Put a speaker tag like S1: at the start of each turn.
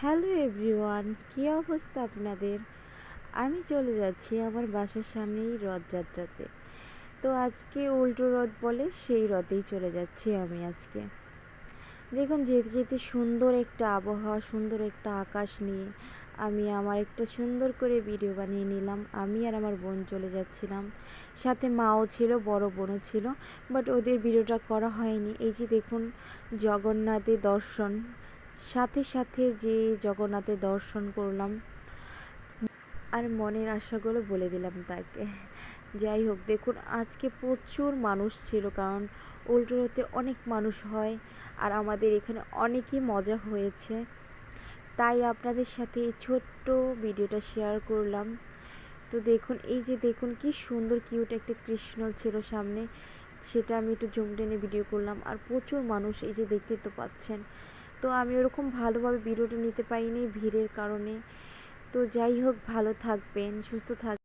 S1: Hello everyone, কী অবস্থা আপনাদের? আমি চলে যাচ্ছি আমার বাসার সামনেই রথযাত্রাতে। তো আজকে উল্টো রথ বলে সেই রথেই চলে যাচ্ছি আমি আজকে। দেখুন যেতে যেতে সুন্দর একটা আবহাওয়া, সুন্দর একটা আকাশ নিয়ে আমি আমার একটা সুন্দর করে ভিডিও বানিয়ে নিলাম। আমি আর আমার বোন চলে যাচ্ছিলাম। সাথে মাও ছিল, বড় বোনও ছিল, বাট ওদের ভিডিওটা করা হয়নি। এই যে দেখুন, জগন্নাথের দর্শন। সাথে সাথে যে জগন্নাথের দর্শন করলাম, আর মনের আশাগুলো বলে দিলাম তাকে। যাই হোক, দেখুন, আজকে প্রচুর মানুষ ছিল, কারণ উল্টোতে অনেক মানুষ হয়, আর আমাদের এখানে অনেকই মজা হয়েছে। তাই আপনাদের সাথে এই ছোট্ট ভিডিওটা শেয়ার করলাম। তো দেখুন, এই যে দেখুন, কি সুন্দর কিউট একটা কৃষ্ণ ছিল সামনে। সেটা আমি একটু জুম টেনে ভিডিও করলাম, আর প্রচুর মানুষ এই যে দেখতে তো পাচ্ছেন। তো আমি ওরকম ভালোভাবে ভিডিওটা নিতে পারিনি ভিড়ের কারণে। তো যাই হোক, ভালো থাকবেন, সুস্থ থাক